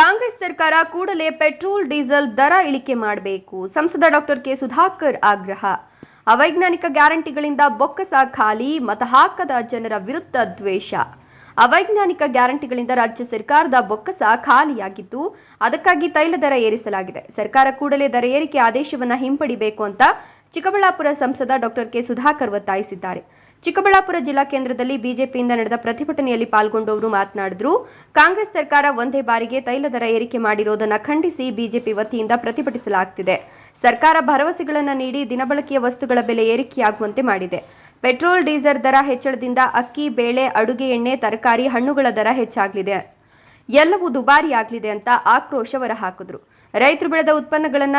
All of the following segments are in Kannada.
ಕಾಂಗ್ರೆಸ್ ಸರ್ಕಾರ ಕೂಡಲೇ ಪೆಟ್ರೋಲ್, ಡೀಸೆಲ್ ದರ ಇಳಿಕೆ ಮಾಡಬೇಕು. ಸಂಸದ ಡಾಕ್ಟರ್ ಕೆ ಸುಧಾಕರ್ ಆಗ್ರಹ. ಅವೈಜ್ಞಾನಿಕ ಗ್ಯಾರಂಟಿಗಳಿಂದ ಬೊಕ್ಕಸ ಖಾಲಿ, ಮತ ಹಾಕದ ಜನರ ವಿರುದ್ಧ ದ್ವೇಷ. ಅವೈಜ್ಞಾನಿಕ ಗ್ಯಾರಂಟಿಗಳಿಂದ ರಾಜ್ಯ ಸರ್ಕಾರದ ಬೊಕ್ಕಸ ಖಾಲಿಯಾಗಿದ್ದು, ಅದಕ್ಕಾಗಿ ತೈಲ ದರ ಏರಿಸಲಾಗಿದೆ. ಸರ್ಕಾರ ಕೂಡಲೇ ದರ ಏರಿಕೆ ಆದೇಶವನ್ನ ಹಿಂಪಡಿಬೇಕು ಅಂತ ಚಿಕ್ಕಬಳ್ಳಾಪುರ ಸಂಸದ ಡಾಕ್ಟರ್ ಕೆ ಸುಧಾಕರ್ ಒತ್ತಾಯಿಸಿದ್ದಾರೆ. ಚಿಕ್ಕಬಳ್ಳಾಪುರ ಜಿಲ್ಲಾ ಕೇಂದ್ರದಲ್ಲಿ ಬಿಜೆಪಿಯಿಂದ ನಡೆದ ಪ್ರತಿಭಟನೆಯಲ್ಲಿ ಪಾಲ್ಗೊಂಡವರು ಮಾತನಾಡಿದ್ರು. ಕಾಂಗ್ರೆಸ್ ಸರ್ಕಾರ ಒಂದೇ ಬಾರಿಗೆ ತೈಲ ದರ ಏರಿಕೆ ಮಾಡಿರೋದನ್ನ ಖಂಡಿಸಿ ಬಿಜೆಪಿ ವತಿಯಿಂದ ಪ್ರತಿಭಟಿಸಲಾಗುತ್ತಿದೆ ಸರ್ಕಾರ ಭರವಸೆಗಳನ್ನು ನೀಡಿ ದಿನಬಳಕೆಯ ವಸ್ತುಗಳ ಬೆಲೆ ಏರಿಕೆಯಾಗುವಂತೆ ಮಾಡಿದೆ. ಪೆಟ್ರೋಲ್, ಡೀಸೆಲ್ ದರ ಹೆಚ್ಚಳದಿಂದ ಅಕ್ಕಿ, ಬೇಳೆ, ಅಡುಗೆ ಎಣ್ಣೆ, ತರಕಾರಿ, ಹಣ್ಣುಗಳ ದರ ಹೆಚ್ಚಾಗಲಿದೆ. ಎಲ್ಲವೂ ದುಬಾರಿಯಾಗಲಿದೆ ಅಂತ ಆಕ್ರೋಶ ಹೊರಹಾಕಿದ್ರು. ರೈತರು ಬೆಳೆದ ಉತ್ಪನ್ನಗಳನ್ನ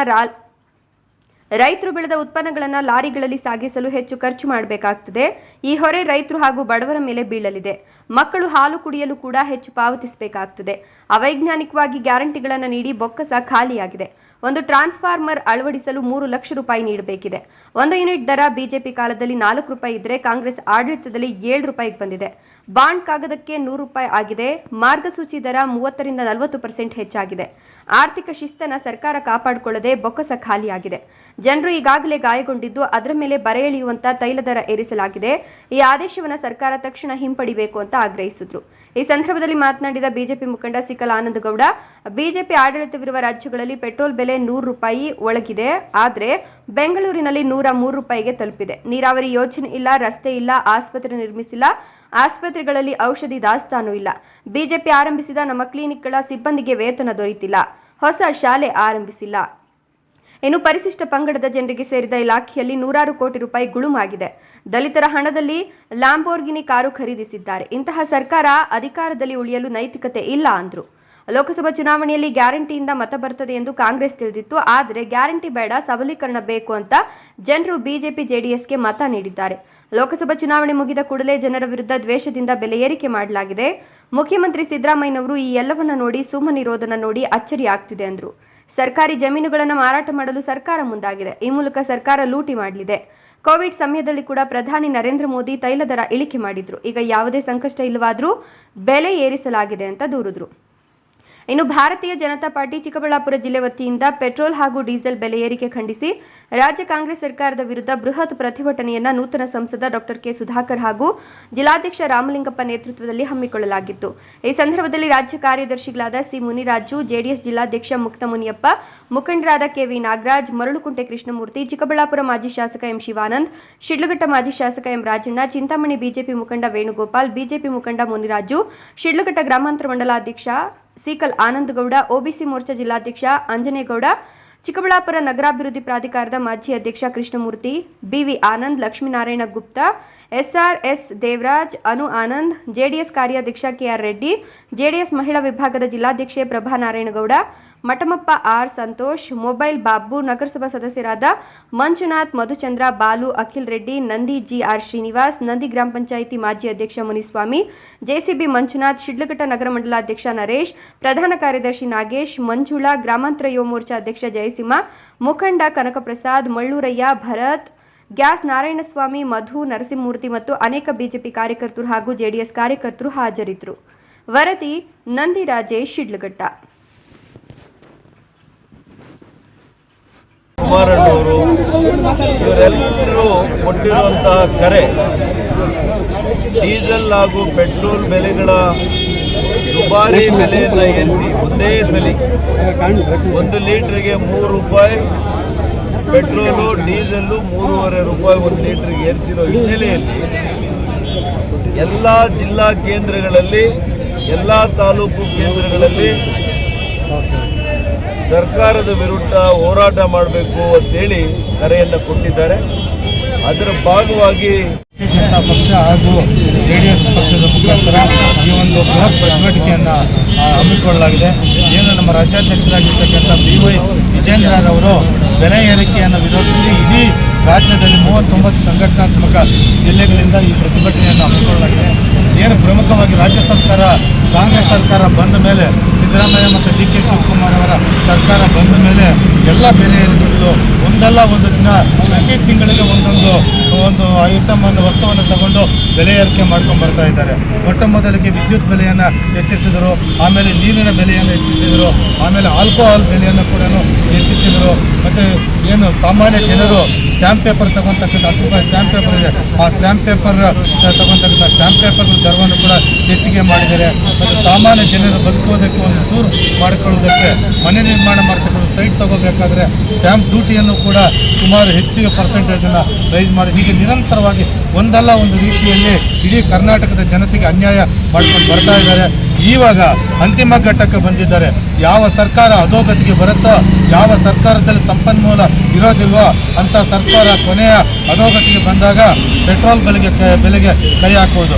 ರೈತರು ಬೆಳೆದ ಉತ್ಪನ್ನಗಳನ್ನು ಲಾರಿಗಳಲ್ಲಿ ಸಾಗಿಸಲು ಹೆಚ್ಚು ಖರ್ಚು ಮಾಡಬೇಕಾಗ್ತದೆ. ಈ ಹೊರೆ ರೈತರು ಹಾಗೂ ಬಡವರ ಮೇಲೆ ಬೀಳಲಿದೆ. ಮಕ್ಕಳು ಹಾಲು ಕುಡಿಯಲು ಕೂಡ ಹೆಚ್ಚು ಪಾವತಿಸಬೇಕಾಗ್ತದೆ. ಅವೈಜ್ಞಾನಿಕವಾಗಿ ಗ್ಯಾರಂಟಿಗಳನ್ನು ನೀಡಿ ಬೊಕ್ಕಸ ಖಾಲಿಯಾಗಿದೆ. ಒಂದು ಟ್ರಾನ್ಸ್ಫಾರ್ಮರ್ ಅಳವಡಿಸಲು ಮೂರು ಲಕ್ಷ ರೂಪಾಯಿ ನೀಡಬೇಕಿದೆ. ಒಂದು ಯೂನಿಟ್ ದರ ಬಿಜೆಪಿ ಕಾಲದಲ್ಲಿ ನಾಲ್ಕು ರೂಪಾಯಿ ಇದ್ರೆ ಕಾಂಗ್ರೆಸ್ ಆಡಳಿತದಲ್ಲಿ ಏಳು ರೂಪಾಯಿಗೆ ಬಂದಿದೆ. ಬಾಂಡ್ ಕಾಗದಕ್ಕೆ ನೂರು ರೂಪಾಯಿ ಆಗಿದೆ. ಮಾರ್ಗಸೂಚಿ ದರ ಮೂವತ್ತರಿಂದ ನಲವತ್ತು ಪರ್ಸೆಂಟ್ ಹೆಚ್ಚಾಗಿದೆ. ಆರ್ಥಿಕ ಶಿಸ್ತನ್ನ ಸರ್ಕಾರ ಕಾಪಾಡಿಕೊಳ್ಳದೆ ಬೊಕ್ಕಸ ಖಾಲಿಯಾಗಿದೆ. ಜನರು ಈಗಾಗಲೇ ಗಾಯಗೊಂಡಿದ್ದು ಅದರ ಮೇಲೆ ಬರೆ ಎಳೆಯುವಂತ ತೈಲ ದರ ಏರಿಸಲಾಗಿದೆ. ಈ ಆದೇಶವನ್ನು ಸರ್ಕಾರ ತಕ್ಷಣ ಹಿಂಪಡಿಬೇಕು ಅಂತ ಆಗ್ರಹಿಸಿದ್ರು. ಈ ಸಂದರ್ಭದಲ್ಲಿ ಮಾತನಾಡಿದ ಬಿಜೆಪಿ ಮುಖಂಡ ಸಿಕಲ್ ಆನಂದಗೌಡ, ಬಿಜೆಪಿ ಆಡಳಿತವಿರುವ ರಾಜ್ಯಗಳಲ್ಲಿ ಪೆಟ್ರೋಲ್ ಬೆಲೆ ನೂರು ರೂಪಾಯಿ ಒಳಗಿದೆ. ಆದರೆ ಬೆಂಗಳೂರಿನಲ್ಲಿ ನೂರ ಮೂರು ರೂಪಾಯಿಗೆ ತಲುಪಿದೆ. ನೀರಾವರಿ ಯೋಜನೆ ಇಲ್ಲ, ರಸ್ತೆ ಇಲ್ಲ, ಆಸ್ಪತ್ರೆ ನಿರ್ಮಿಸಿಲ್ಲ ಆಸ್ಪತ್ರೆಗಳಲ್ಲಿ ಔಷಧಿ ದಾಸ್ತಾನು ಇಲ್ಲ. ಬಿಜೆಪಿ ಆರಂಭಿಸಿದ ನಮ್ಮ ಕ್ಲಿನಿಕ್ಗಳ ಸಿಬ್ಬಂದಿಗೆ ವೇತನ ದೊರೆತಿಲ್ಲ. ಹೊಸ ಶಾಲೆ ಆರಂಭಿಸಿಲ್ಲ. ಇನ್ನು ಪರಿಶಿಷ್ಟ ಪಂಗಡದ ಜನರಿಗೆ ಸೇರಿದ ಇಲಾಖೆಯಲ್ಲಿ ನೂರಾರು ಕೋಟಿ ರೂಪಾಯಿ ಗುಳುಮಾಗಿದೆ. ದಲಿತರ ಹಣದಲ್ಲಿ ಲ್ಯಾಂಬೋರ್ಗಿನಿ ಕಾರು ಖರೀದಿಸಿದ್ದಾರೆ. ಇಂತಹ ಸರ್ಕಾರ ಅಧಿಕಾರದಲ್ಲಿ ಉಳಿಯಲು ನೈತಿಕತೆ ಇಲ್ಲ ಅಂದ್ರು. ಲೋಕಸಭಾ ಚುನಾವಣೆಯಲ್ಲಿ ಗ್ಯಾರಂಟಿಯಿಂದ ಮತ ಬರ್ತದೆ ಎಂದು ಕಾಂಗ್ರೆಸ್ ತಿಳಿದಿತ್ತು. ಆದರೆ ಗ್ಯಾರಂಟಿ ಬೇಡ, ಸಬಲೀಕರಣ ಬೇಕು ಅಂತ ಜನರು ಬಿಜೆಪಿ ಜೆಡಿಎಸ್ಗೆ ಮತ ನೀಡಿದ್ದಾರೆ. ಲೋಕಸಭಾ ಚುನಾವಣೆ ಮುಗಿದ ಕೂಡಲೇ ಜನರ ವಿರುದ್ಧ ದ್ವೇಷದಿಂದ ಬೆಲೆ ಏರಿಕೆ ಮಾಡಲಾಗಿದೆ. ಮುಖ್ಯಮಂತ್ರಿ ಸಿದ್ದರಾಮಯ್ಯನವರು ಈ ಎಲ್ಲವನ್ನ ನೋಡಿ ಸುಮ್ಮನಿರೋದನ್ನ ನೋಡಿ ಅಚ್ಚರಿ ಆಗ್ತಿದೆ ಅಂದ್ರು. ಸರ್ಕಾರಿ ಜಮೀನುಗಳನ್ನು ಮಾರಾಟ ಮಾಡಲು ಸರ್ಕಾರ ಮುಂದಾಗಿದೆ. ಈ ಮೂಲಕ ಸರ್ಕಾರ ಲೂಟಿ ಮಾಡಲಿದೆ. ಕೋವಿಡ್ ಸಮಯದಲ್ಲಿ ಕೂಡ ಪ್ರಧಾನಿ ನರೇಂದ್ರ ಮೋದಿ ತೈಲ ದರ ಇಳಿಕೆ ಮಾಡಿದ್ರು. ಈಗ ಯಾವುದೇ ಸಂಕಷ್ಟ ಇಲ್ಲವಾದರೂ ಬೆಲೆ ಏರಿಸಲಾಗಿದೆ ಅಂತ ದೂರಿದ್ರು. ಇನ್ನು ಭಾರತೀಯ ಜನತಾ ಪಾರ್ಟಿ ಚಿಕ್ಕಬಳ್ಳಾಪುರ ಜಿಲ್ಲೆ ವತಿಯಿಂದ ಪೆಟ್ರೋಲ್ ಹಾಗೂ ಡೀಸೆಲ್ ಬೆಲೆ ಏರಿಕೆ ಖಂಡಿಸಿ ರಾಜ್ಯ ಕಾಂಗ್ರೆಸ್ ಸರ್ಕಾರದ ವಿರುದ್ಧ ಬೃಹತ್ ಪ್ರತಿಭಟನೆಯನ್ನ ನೂತನ ಸಂಸದ ಡಾಕ್ಟರ್ ಕೆ ಸುಧಾಕರ್ ಹಾಗೂ ಜಿಲ್ಲಾಧ್ಯಕ್ಷ ರಾಮಲಿಂಗಪ್ಪ ನೇತೃತ್ವದಲ್ಲಿ ಹಮ್ಮಿಕೊಳ್ಳಲಾಗಿತ್ತು. ಈ ಸಂದರ್ಭದಲ್ಲಿ ರಾಜ್ಯ ಕಾರ್ಯದರ್ಶಿಗಳಾದ ಸಿ ಮುನಿರಾಜು, ಜೆಡಿಎಸ್ ಜಿಲ್ಲಾಧ್ಯಕ್ಷ ಮುಕ್ತ ಮುನಿಯಪ್ಪ, ಮುಖಂಡರಾದ ಕೆವಿ ನಾಗರಾಜ್, ಮರಳುಕುಂಟೆ ಕೃಷ್ಣಮೂರ್ತಿ, ಚಿಕ್ಕಬಳ್ಳಾಪುರ ಮಾಜಿ ಶಾಸಕ ಎಂ ಶಿವಾನಂದ್, ಶಿಡ್ಲಘಟ್ಟ ಮಾಜಿ ಶಾಸಕ ಎಂ ರಾಜಣ್ಣ, ಚಿಂತಾಮಣಿ ಬಿಜೆಪಿ ಮುಖಂಡ ವೇಣುಗೋಪಾಲ್, ಬಿಜೆಪಿ ಮುಖಂಡ ಮುನಿರಾಜು, ಶಿಡ್ಲಘಟ್ಟ ಗ್ರಾಮಾಂತರ ಮಂಡಲಾಧ್ಯಕ್ಷ ಸಿಕಲ್ ಆನಂದಗೌಡ, ಒಬಿಸಿ ಮೋರ್ಚಾ ಜಿಲ್ಲಾಧ್ಯಕ್ಷ ಅಂಜನೇಗೌಡ, ಚಿಕ್ಕಬಳ್ಳಾಪುರ ನಗರಾಭಿವೃದ್ಧಿ ಪ್ರಾಧಿಕಾರದ ಮಾಜಿ ಅಧ್ಯಕ್ಷ Krishnamurthy, BV Anand, Lakshminarayana Gupta, SRS Devaraj, Anu Anand, JDS ಕಾರ್ಯಾಧ್ಯಕ್ಷ ಕೆಆರ್ ರೆಡ್ಡಿ, ಜೆಡಿಎಸ್ ಮಹಿಳಾ ವಿಭಾಗದ ಜಿಲ್ಲಾಧ್ಯಕ್ಷೆ ಪ್ರಭಾ ನಾರಾಯಣಗೌಡ ಮಠಮಪ್ಪ ಆರ್ ಸಂತೋಷ್, ಮೊಬೈಲ್ ಬಾಬು, ನಗರಸಭಾ ಸದಸ್ಯರಾದ ಮಂಜುನಾಥ್, ಮಧುಚಂದ್ರ, ಬಾಲು, ಅಖಿಲ್ ರೆಡ್ಡಿ, ನಂದಿ ಜಿ ಆರ್ ಶ್ರೀನಿವಾಸ್, ನಂದಿ ಗ್ರಾಮ ಪಂಚಾಯಿತಿ ಮಾಜಿ ಅಧ್ಯಕ್ಷ ಮುನಿಸ್ವಾಮಿ, ಜೆಸಿಬಿ ಮಂಜುನಾಥ್, ಶಿಡ್ಲಘಟ್ಟ ನಗರ ಮಂಡಲಾಧ್ಯಕ್ಷ ನರೇಶ್, ಪ್ರಧಾನ ಕಾರ್ಯದರ್ಶಿ ನಾಗೇಶ್, ಮಂಜುಳಾ, ಗ್ರಾಮಾಂತರ ಯುವ ಮೋರ್ಚಾ ಅಧ್ಯಕ್ಷ ಜಯಸಿಂಹ ಮುಖಂಡ ಕನಕಪ್ರಸಾದ್, ಮಳ್ಳೂರಯ್ಯ, ಭರತ್, ಗ್ಯಾಸ್ ನಾರಾಯಣಸ್ವಾಮಿ, ಮಧು, ನರಸಿಂಹಮೂರ್ತಿ ಮತ್ತು ಅನೇಕ ಬಿಜೆಪಿ ಕಾರ್ಯಕರ್ತರು ಹಾಗೂ ಜೆಡಿಎಸ್ ಕಾರ್ಯಕರ್ತರು ಹಾಜರಿದ್ದರು. ವರದಿ ನಂದಿ ರಾಜೇಶ್, ಶಿಡ್ಲಘಟ್ಟ. ಕುಮಾರಣ್ಣವರು ಇವರೆಲ್ಲರೂ ಕೊಟ್ಟಿರುವಂತಹ ಕರೆ ಡೀಸೆಲ್ ಹಾಗೂ ಪೆಟ್ರೋಲ್ ಬೆಲೆಗಳ ದುಬಾರಿ ಬೆಲೆಯನ್ನು ಏರಿಸಿ ಒಂದೇ ಸಲಿ ಒಂದು ಲೀಟ್ರಿಗೆ ಮೂರು ರೂಪಾಯಿ ಪೆಟ್ರೋಲು, ಡೀಸೆಲ್ಲು ಮೂರುವರೆ ರೂಪಾಯಿ ಒಂದು ಲೀಟ್ರಿಗೆ ಏರಿಸಿರೋ ಹಿನ್ನೆಲೆಯಲ್ಲಿ ಎಲ್ಲ ಜಿಲ್ಲಾ ಕೇಂದ್ರಗಳಲ್ಲಿ, ಎಲ್ಲ ತಾಲೂಕು ಕೇಂದ್ರಗಳಲ್ಲಿ ಸರ್ಕಾರದ ವಿರುದ್ಧ ಹೋರಾಟ ಮಾಡಬೇಕು ಅಂತೇಳಿ ಕರೆಯನ್ನು ಕೊಟ್ಟಿದ್ದಾರೆ. ಅದರ ಭಾಗವಾಗಿ ಜನತಾ ಪಕ್ಷ ಹಾಗೂ ಜೆ ಡಿ ಎಸ್ ಪಕ್ಷದ ಮುಖಾಂತರ ಈ ಒಂದು ಬೃಹತ್ ಚಟುವಟಿಕೆಯನ್ನು ಹಮ್ಮಿಕೊಳ್ಳಲಾಗಿದೆ. ಏನು ನಮ್ಮ ರಾಜ್ಯಾಧ್ಯಕ್ಷರಾಗಿರ್ತಕ್ಕಂಥ ಬಿ ವೈ ವಿಜೇಂದ್ರರವರು ಬೆಲೆ ಏರಿಕೆಯನ್ನು ವಿರೋಧಿಸಿ ಇಡೀ ರಾಜ್ಯದಲ್ಲಿ ಮೂವತ್ತೊಂಬತ್ತು ಸಂಘಟನಾತ್ಮಕ ಜಿಲ್ಲೆಗಳಿಂದ ಈ ಪ್ರತಿಭಟನೆಯನ್ನು ಹಮ್ಮಿಕೊಳ್ಳಲಾಗಿದೆ. ಏನು ಪ್ರಮುಖವಾಗಿ ರಾಜ್ಯ ಸರ್ಕಾರ, ಕಾಂಗ್ರೆಸ್ ಸರ್ಕಾರ ಬಂದ ಮೇಲೆ ಸಿದ್ದರಾಮಯ್ಯ ಮತ್ತು ಡಿ ಕೆ ಶಿವಕುಮಾರ್ ಅವರ ಸರ್ಕಾರ ಬಂದ ಮೇಲೆ ಎಲ್ಲ ಬೆಲೆ ಏರಿಕೆಗಳು ಒಂದಲ್ಲ ಒಂದು ದಿನ ಪ್ರತಿ ತಿಂಗಳಿಗೆ ಒಂದೊಂದು, ಒಂದು ಐಟಮ್ ಒಂದು ವಸ್ತುವನ್ನು ತಗೊಂಡು ಬೆಲೆ ಏರಿಕೆ ಮಾಡ್ಕೊಂಡು ಬರ್ತಾ ಇದ್ದಾರೆ. ಮೊಟ್ಟ ಮೊದಲಿಗೆ ವಿದ್ಯುತ್ ಬೆಲೆಯನ್ನು ಹೆಚ್ಚಿಸಿದರು, ಆಮೇಲೆ ನೀರಿನ ಬೆಲೆಯನ್ನು ಹೆಚ್ಚಿಸಿದರು, ಆಮೇಲೆ ಆಲ್ಕೋಹಾಲ್ ಬೆಲೆಯನ್ನು ಕೂಡ ಹೆಚ್ಚಿಸಿದರು. ಮತ್ತು ಏನು ಸಾಮಾನ್ಯ ಜನರು ಸ್ಟ್ಯಾಂಪ್ ಪೇಪರ್ ತಗೊಂತಕ್ಕಂಥ ಹತ್ತು ರೂಪಾಯಿ ಸ್ಟ್ಯಾಂಪ್ ಪೇಪರ್ ಇದೆ. ಆ ಸ್ಟ್ಯಾಂಪ್ ಪೇಪರ್ ತಗೊಂತಕ್ಕಂಥ ಸ್ಟ್ಯಾಂಪ್ ಪೇಪರ್ ದರವನ್ನು ಕೂಡ ಹೆಚ್ಚಿಗೆ ಮಾಡಿದ್ದಾರೆ. ಮತ್ತು ಸಾಮಾನ್ಯ ಜನರು ಬದುಕುವುದಕ್ಕೆ ಒಂದು ಸೂರು ಮಾಡಿಕೊಳ್ಳುವುದಕ್ಕೆ ಮನೆ ನಿರ್ಮಾಣ ಮಾಡ್ತಕ್ಕಂಥ ಸೈಟ್ ತಗೋಬೇಕಾದ್ರೆ ಸ್ಟ್ಯಾಂಪ್ ಡ್ಯೂಟಿಯನ್ನು ಕೂಡ ಸುಮಾರು ಹೆಚ್ಚಿಗೆ ಪರ್ಸೆಂಟೇಜನ್ನು ರೈಸ್ ಮಾಡಿ, ಹೀಗೆ ನಿರಂತರವಾಗಿ ಒಂದಲ್ಲ ಒಂದು ರೀತಿಯಲ್ಲಿ ಇಡೀ ಕರ್ನಾಟಕದ ಜನತೆಗೆ ಅನ್ಯಾಯ ಮಾಡ್ಕೊಂಡು ಬರ್ತಾ ಇದ್ದಾರೆ. ಇವಾಗ ಅಂತಿಮ ಘಟ್ಟಕ್ಕೆ ಬಂದಿದ್ದಾರೆ. ಯಾವ ಸರ್ಕಾರ ಅಧೋಗತಿಗೆ ಬರುತ್ತೋ, ಯಾವ ಸರ್ಕಾರದಲ್ಲಿ ಸಂಪನ್ಮೂಲ ಇರೋದಿಲ್ವೋ ಅಂತ ಸರ್ಕಾರ ಕೊನೆಯ ಅಧೋಗತಿಗೆ ಬಂದಾಗ ಪೆಟ್ರೋಲ್ ಬೆಲೆಗೆ ಬೆಲೆಗೆ ಕೈ ಹಾಕುವುದು.